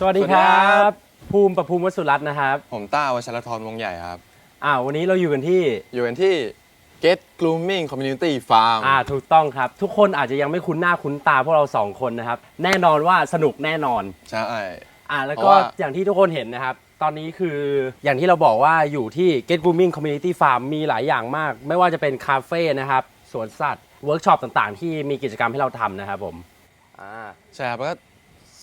สวัสดีครับ ภูมิประภูมิวสุรัตน์นะครับผมต้าวัชรทรวงใหญ่ครับ อ่าวันนี้เราอยู่กันที่อยู่กันที่ Get Grooming Community Farm อ่าถูกต้องครับ ทุกคนอาจจะยังไม่คุ้นหน้าคุ้นตาพวกเราสองคนนะครับ แน่นอนว่าสนุกแน่นอน ใช่ อ่าแล้วเพก็ราะว่า อย่างที่ทุกคนเห็นนะครับ ตอนนี้คืออย่างที่เราบอกว่าอยู่ที่ Get Grooming Community Farm มีหลายอย่างมาก ไม่ว่าจะเป็นคาเฟ่นะครับสวนสัตว์เวิร์กช็อปต่างๆ ที่มีกิจกรรมให้เราทำนะครับผมอ่า ใช่ครับแล้วก็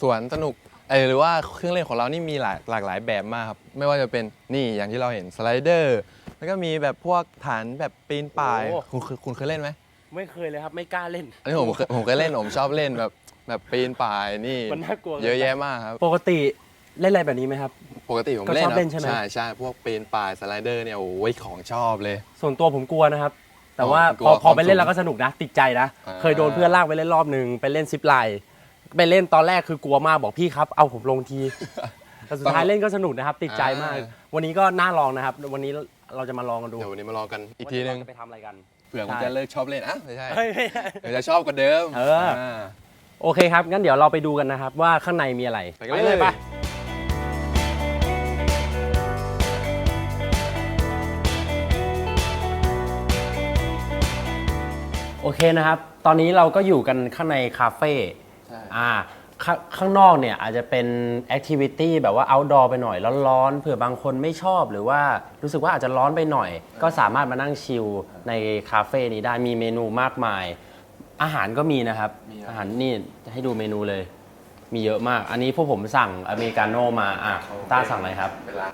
สวนสนุก เอยหรือว่าเครื่องเล่นของเรานี่มีหลายหลากหลายแบบมากครับ ไม่ว่าจะเป็นนี่อย่างที่เราเห็นสไลเดอร์แล้วก็มีแบบพวกฐานแบบปีนป่ายคุณเคยคุณเคยเล่นไหมไม่เคยเลยครับ ไม่กล้าเล่น อันนี้ผมเคยผมเคยเล่นผมชอบเล่นแบบแบบปีนป่ายนี่มันน่ากลัว เยอะแยะมากครับ ปกติเล่นอะไรแบบนี้ไหมครับ ปกติผมก็เล่นชอบครับเล่นใช่ไหม ใช่ใช่พวกปีนป่ายสไลเดอร์เนี่ยโอ้ยของชอบเลย ส่วนตัวผมกลัวนะครับ แต่ว่าอ๋อกลัพวอพอไปความสูงเล่นแล้วก็สนุกนะ ติดใจนะ อ่า เคยโดนเพื่อนลากไปเล่นรอบหนึ่งไปเล่นซิปไลน์ ไปเล่นตอนแรกคือกลัวมากบอกพี่ครับเอาผมลงที แต่สุดท้ายเล่นก็สนุกนะครับ ติดใจมาก อ่า วันนี้ก็น่าลองนะครับ วันนี้เราจะมาลองกันดูเดี๋ยววันนี้มาลองกันอีกทีนึงว่าเราจะไปทำอะไรกัน เผื่อผมใช่ จะเลิกชอบเล่นอะไม่ใช่เฮ้ยเฮ้ยเดี๋ยวจะชอบกว่าเดิมเอออ่า โอเคครับ งั้นเดี๋ยวเราไปดูกันนะครับ ว่าข้างในมีอะไรไปกันเลย ไปโอเคนะครับ ตอนนี้เราก็อยู่กันข้างในคาเฟ่ใช่ อ่าข้าข้างนอกเนี่ยอาจจะเป็นแอคทิวิตี้แบบว่า outdoor ไปหน่อยร้อนๆเผื่อบางคนไม่ชอบหรือว่ารู้สึกว่าอาจจะร้อนไปหน่อย ก็สามารถมานั่งชิลในคาเฟ่นี้ได้มีเมนูมากมาย อาหารก็มีนะครับ อาหารนี่ให้ดูเมนูเลย มีเยอะมาก อันนี้พวกผมสั่งอเมริกาโน่มาอะต้าสั่งอะไรครับเวลา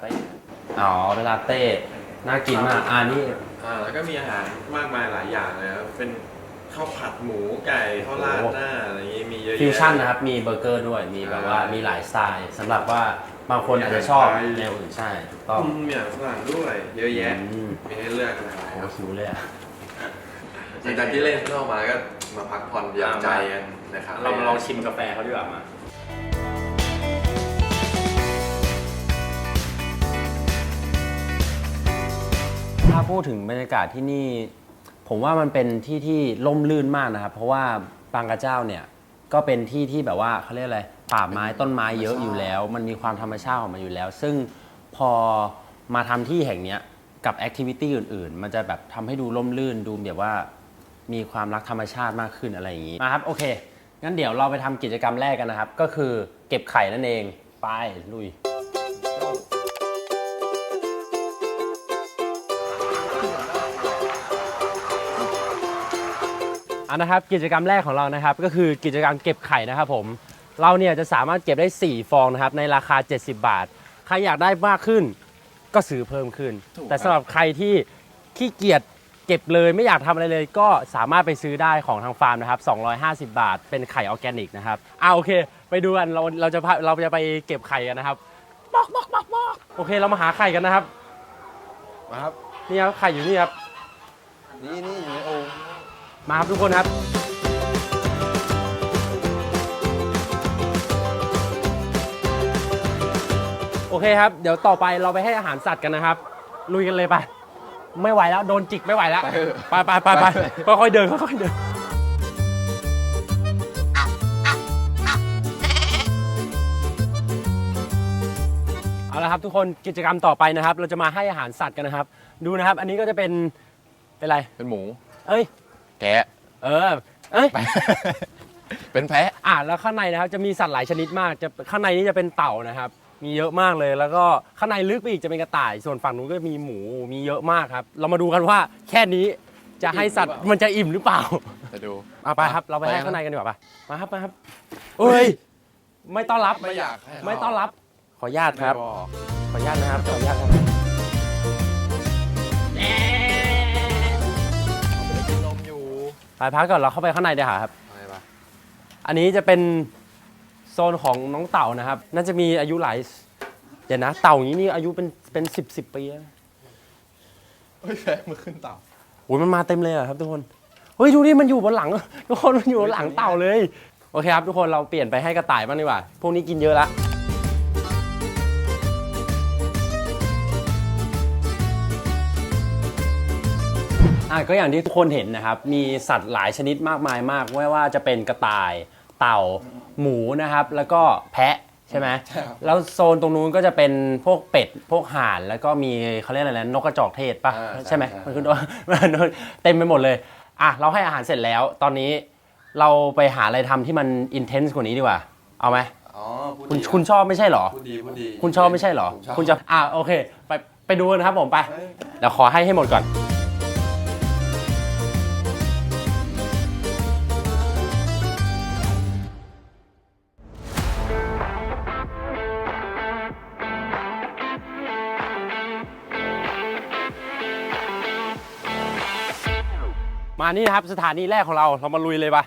อ๋อเวลาเต้น่ากินมากอ่านี่อ่าแล้วก็มีอาหารมากมายหลายอย่างเลยครับเป็น ข้าวผัดหมูไก่ข้าวราดหน้าอะไรอย่างงี้มีเยอะแยะฟิวชั่นนะครับ มีเบอร์เกอร์ด้วย มีแบบว่ามีหลายสไตล์สำหรับว่าบางคนอาจจะชอบแนวอื่นใช่ถูกต้องอืมมีอาหารฝรั่งด้วย เยอะแยะอืมมีให้เลือกหลายโอ้ครับหิวเลยอะ หลังจากที่เล่นข้างนอกมาก็มาพักผ่อนหย่อนใจกันนะครับ เรามาลองชิมกาแฟเขาดีกว่ามา ถ้าพูดถึงบรรยากาศที่นี่ ผมว่ามันเป็นที่ที่ล่มลื่นมากนะครับ เพราะว่าบางกระเจ้าเนี่ยก็เป็นที่ที่แบบว่าเขาเรียกอะไรป่าไม้ต้นไม้เยอะอยู่แล้ว มันมีความธรรมชาติของมันอยู่แล้ว ซึ่งพอมาทำที่แห่งเนี้ยกับแอคทิวิตี้อื่น ๆ มันจะแบบทำให้ดูล่มลื่นดูแบบว่ามีความรักธรรมชาติมากขึ้นอะไรอย่างนี้มาครับโอเคงั้นเดี๋ยวเราไปทำกิจกรรมแรกกันนะครับ ก็คือเก็บไข่นั่นเองไปลุย อันนะครับกิจกรรมแรกของเรานะครับ ก็คือกิจกรรมเก็บไข่นะครับผมเราเนี่ยจะสามารถเก็บได้ 4 ฟองนะครับในราคา 70 บาท ใครอยากได้มากขึ้นก็ซื้อเพิ่มขึ้น ถูก แต่สำหรับใครที่ขี้เกียจเก็บเลยไม่อยากทำอะไรเลย ก็สามารถไปซื้อได้ของทางฟาร์มนะครับ 250 บาท เป็นไข่ออร์แกนิกนะครับอ่าโอเค ไปดูกันเราเราจะพาเราจะไปเก็บไข่กันนะครับบอกบอกบอกบอกโอเคเรามาหาไข่กันนะครับมาครับ นี่ครับไข่อยู่นี่ครับนี่นี่อยู่ในโอ่ง มาครับทุกคนครับ โอเคครับ เดี๋ยวต่อไปเราไปให้อาหารสัตว์กันนะครับ ลุยกันเลยไป ไม่ไหวแล้ว โดนจิกไม่ไหวแล้ว ไปไปไปไปค่อยๆเดินค่อยๆเดินเอาละครับทุกคนกิจกรรมต่อไปนะครับ เราจะมาให้อาหารสัตว์กันนะครับ ดูนะครับ อันนี้ก็จะเป็นเป็นอะไร เป็นหมู เอ้ย แกะเออเอ้ย เป็นแพะ อะแล้วข้างในนะครับจะมีสัตว์หลายชนิดมากจะข้างในนี้จะเป็นเต่านะครับ มีเยอะมากเลย แล้วก็ข้างในลึกไปอีกจะเป็นกระต่าย ส่วนฝั่งนู้นก็มีหมูมีเยอะมากครับ เรามาดูกันว่าแค่นี้จะให้สัตว์มันจะอิ่มหรือเปล่าจะดูเอาไปครับ เราไปให้ไปครับข้างในกันดีกว่าปะมาครับมาครับเอ้ย ไม่ต้อนรับไม่อยากให้ไม่ต้อนรับ ขออนุญาตครับไม่อกขออนุญาตนะครับขออนุญาตครับ ไปพักก่อนเราเข้าไปข้างในเดี๋ยวหาครับไปปะอันนี้จะเป็นโซนของน้องเต่านะครับ น่าจะมีอายุหลายเดี๋ยวนะ เต่าอย่างนี้นี่อายุเป็นเป็นสิบสิบปีแล้วเฮ้ยแพะมือขึ้นเต่าโอ้ยมันมาเต็มเลยอะครับทุกคน เฮ้ยดูดิมันอยู่บนหลัง ทุกคนมันอยู่บนหลังเต่าเลย โอเคครับทุกคนเราเปลี่ยนไปให้กระต่ายบ้างดีกว่า พวกนี้กินเยอะละ อะก็อย่างที่ทุกคนเห็นนะครับ มีสัตว์หลายชนิดมากมายมากไม่ว่าจะเป็นกระต่าย เต่า หมูนะครับ แล้วก็แพะใช่ไหมใช่ครับ แล้วโซนตรงนู้นก็จะเป็นพวกเป็ด พวกห่าน แล้วก็มีเขาเรียกอะไรนะนกกระจอกเทศป่ะ อ่าใช่ใช่ไหมใช่ มันคือเต็มไปหมดเลย อะ เราให้อาหารเสร็จแล้ว ตอนนี้เราไปหาอะไรทำที่มันอินเทนส์กว่านี้ดีกว่า เอาไหมอ๋อพูดคุณดีคุณชอบไม่ใช่เหรอ พูดดีพูดดีคุณชอบไม่ใช่เหรอ ผมชอบคุณจะ อะโอเค ไปไปดูกันนะครับผมไปเดี๋ยวขอให้ให้หมดก่อน มานี่นะครับสถานีแรกของเราเรามาลุยเลยปะ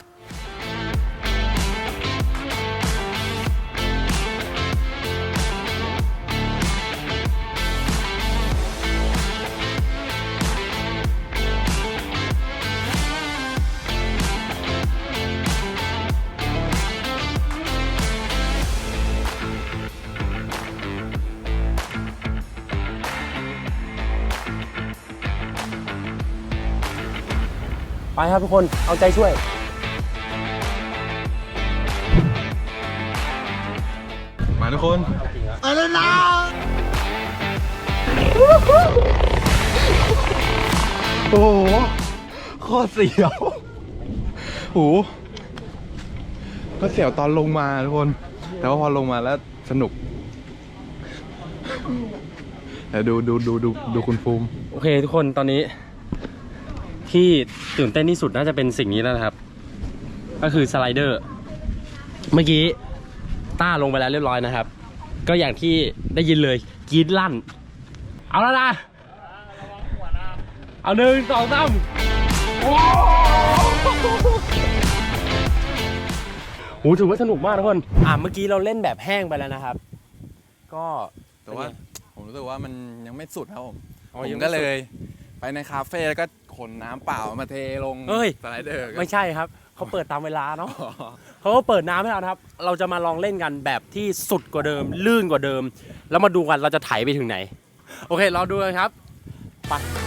ไปครับทุกคน เอาใจช่วย มาทุกคนโอ้โหโคตรเสียวโอ้โหก็เสียวตอนลงมาทุกคน แต่ว่าพอลงมาแล้วสนุกแต่ดูดูดูดูดูคุณภูมิ โอเคทุกคนตอนนี้ ที่ตื่นเต้นที่สุดน่าจะเป็นสิ่งนี้แล้วนะครับ ก็คือสไลเดอร์ เมื่อกี้ต้าลงไปแล้วเรียบร้อยนะครับ ก็อย่างที่ได้ยินเลยกรีดลั่น เอาแล้วนะเอาหนึ่งสองสามโอ้โหถือว่าสนุกมากทุกคน อะเมื่อกี้เราเล่นแบบแห้งไปแล้วนะครับ ก็แต่ว่าผมรู้สึกว่ามันยังไม่สุดครับผมอ๋อผยังมไม่ก็เลยไปในคาเฟ่แล้วก็ ขนน้ำเปล่ามาเทลงเอ้ย สไลเดอร์ก็ไม่ใช่ครับ เขาเปิดตามเวลาเนาะเขาก็เปิดน้ำให้เรานะครับ เราจะมาลองเล่นกันแบบที่สุดกว่าเดิม ลื่นกว่าเดิม แล้วมาดูกันเราจะไถไปถึงไหน โอเค เราดูกันครับไป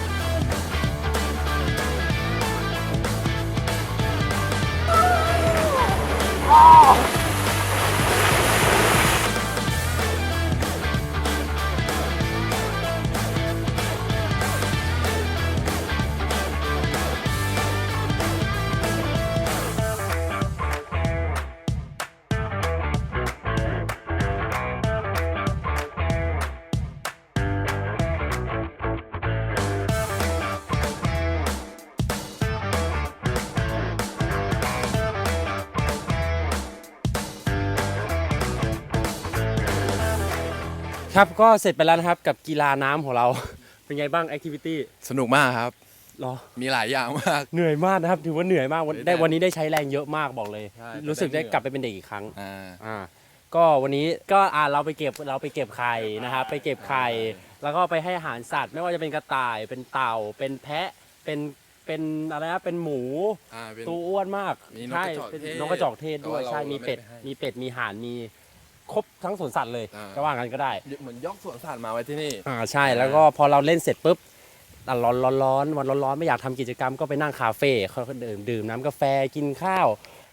ครับก็เสร็จไปแล้วนะครับกับกีฬาน้ำของเรา เป็นไงบ้างแอคทิวิตี้สนุกมากครับรอ มีหลายอย่างมาก เหนื่อยมากนะครับถือว่าเหนื่อยมากวันได้ได้วันนี้ได้ใช้แรงเยอะมากบอกเลย ใช่รู้สึกได้ได้เหงื่อ กลับไปเป็นเด็กอีกครั้ง อ่า อ่าก็วันนี้ก็อ่าเราไปเก็บเราไปเก็บไข่นะครับไปเก็บไข่ แล้วก็ไปให้อาหารสัตว์ ไม่ว่าจะเป็นกระต่ายเป็นเต่า เป็นแพะเป็นเป็นอะไรนะเป็นหมูอ่าเป็น ตัวอ้วนมากมีนกใช่กระจอกเป็นเทศนกกระจอกเทศด้วยแต่ว่าเราใช่มีเป็ดเราไม่ได้ให้ มีเป็ดมีห่านมี ครบทั้งสวนสัตว์เลยอ่า ก็ว่างั้นก็ได้ เหมือนยกสวนสัตว์มาไว้ที่นี่ อ่าใช่แล้วก็พอเราเล่นเสร็จปุ๊บอะร้อนร้อนร้อนวันร้อนร้อนไม่อยากทำกิจกรรมก็ไปนั่งคาเฟ่เขาก็ดื่มดื่มน้ำกาแฟกินข้าว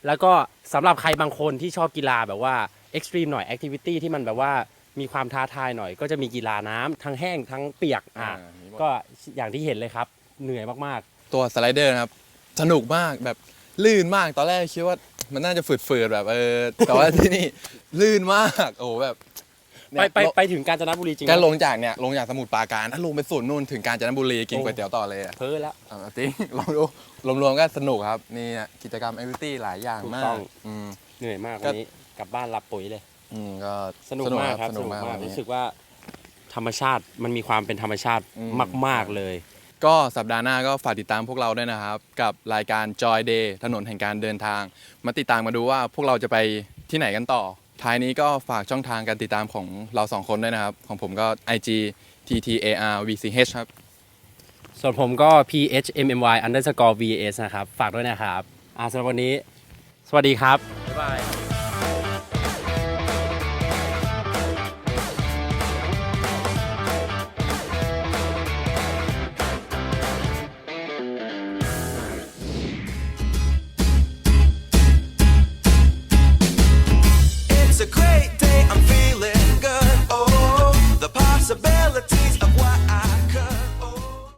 แล้วก็สำหรับใครบางคนที่ชอบกีฬาแบบว่าเอ็กซ์ตรีมหน่อยแอคทิวิตี้ที่มันแบบว่ามีความท้าทายหน่อย ก็จะมีกีฬาน้ำทั้งแห้งทั้งเปียกอะอ่ามีหมด ก็อย่างที่เห็นเลยครับ เหนื่อยมากตัวสไลเดอร์นะครับ สนุกมากแบบลื่นมากตอนแรกคิดว่า มันน่าจะฝืดๆแบบเออแต่ว่าที่นี่ลื่นมากโอ้โหแบบๆเนี่ไปยไปไปถึงกาญจนบุรีจริงไหมก็ลงจากเนี่ยลงจากสมุทรปราการถ้าลงไปสุดนู่นถึงกาญจนบุรีกินโอ้ก๋วยเตี๋ยวต่อเลยอะเพ้อแล้ว เอาจริง ลองดูรวมๆก็สนุกครับนี่อะกิจกรรมแอคทิวิตี้หลายอย่างถูกมาต้กอง อืม เหนื่อยมากก็ วันนี้กลับบ้านรับปุ๋ยเลย อืมก็สนุกมากครับสสนุนุกกมากมากวันนี้ รู้สึกว่าธรรมชาติมันมีความเป็นธรรมชาติอืม มาก ๆเลย ก็สัปดาห์หน้าก็ฝากติดตามพวกเราด้วยนะครับ กับรายการ Joy Day ถนนแห่งการเดินทาง มาติดตามมาดูว่าพวกเราจะไปที่ไหนกันต่อ ท้ายนี้ก็ฝากช่องทางการติดตามของเราสองคนด้วยนะครับ ของผมก็ IG TTAR VCH ครับ ส่วนผมก็ phmmy underscore v s นะครับ ฝากด้วยนะครับอ่าสำหรับวันนี้ สวัสดีครับ บ๊ายบาย